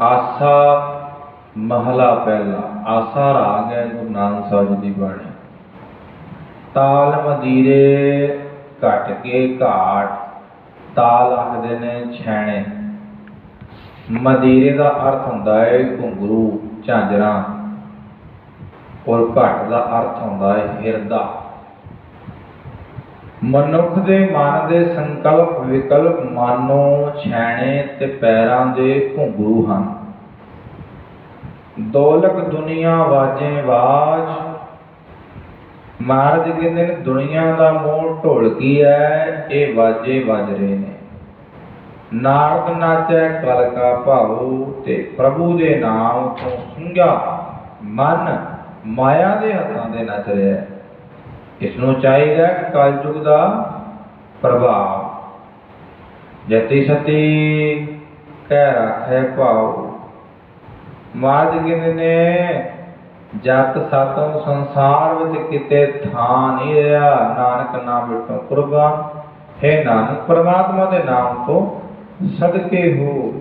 ਆਸਾ ਮਹਲਾ ਪਹਿਲਾ। ਆਸਾ ਰਾਗ ਹੈ ਗੁਰੂ ਨਾਨਕ ਸਾਹਿਬ ਜੀ ਦੀ ਬਾਣੀ। ਤਾਲ ਮਦੀਰੇ ਘਟ ਕੇ ਘਾਟ, ਤਾਲ ਆਖਦੇ ਨੇ ਛੈਣੇ। ਮਦੀਰੇ ਦਾ ਅਰਥ ਹੁੰਦਾ ਹੈ ਘੁੰਗਰੂ, ਝਾਂਜਰਾਂ। ਔਰ ਘਟ ਦਾ ਅਰਥ ਹੁੰਦਾ ਹੈ ਹਿਰਦਾ। ਮਨੁੱਖ ਦੇ ਮਨ ਦੇ ਸੰਕਲਪ ਵਿਕਲਪ ਮਾਨੋ ਛੈਣੇ ਤੇ ਪੈਰਾਂ ਦੇ ਘੁੰਗਰੂ ਹਨ। ਦੌਲਤ ਦੁਨੀਆ ਵਾਜੇ ਬਾਜ ਮਹਾਰਾਜ ਕਹਿੰਦੇ ਨੇ, ਦੁਨੀਆ ਦਾ ਮੋਹ ਢੋਲਕੀ ਹੈ ਇਹ ਵਾਜੇ ਵੱਜ ਰਹੇ ਨੇ। ਨਾਰਦ ਨਾਚੈ ਕਲ ਕਾ ਭਾਉ ਤੇ ਪ੍ਰਭੂ ਦੇ ਨਾਮ ਤੋਂ ਸੁੰਘਿਆ ਮਨ ਮਾਇਆ ਦੇ ਹੱਥਾਂ ਦੇ ਨੱਚ ਰਿਹਾ। ਹੈ ਇਸ ਨੂੰ ਚਾਹੀਦਾ ਕਲਯੁਗ ਦਾ ਪ੍ਰਭਾਵ। ਜਤੀ ਸਤੀ ਕਹਿ ਰੱਖੇ ਭਾਉ। ਮਾਜ ਕਹਿੰਦੇ ਨੇ ਜਤ ਸਤੋਂ ਸੰਸਾਰ ਵਿੱਚ ਕਿਤੇ ਥਾਂ ਨਹੀਂ ਰਿਹਾ, ਨਾਨਕ ਨਾਮ ਵਿਟੋਂ ਕੁਰਬਾਨ। ਹੈ ਨਾਨਕ, ਪ੍ਰਮਾਤਮਾ ਦੇ ਨਾਮ ਤੋਂ ਸਦਕੇ ਹੋ।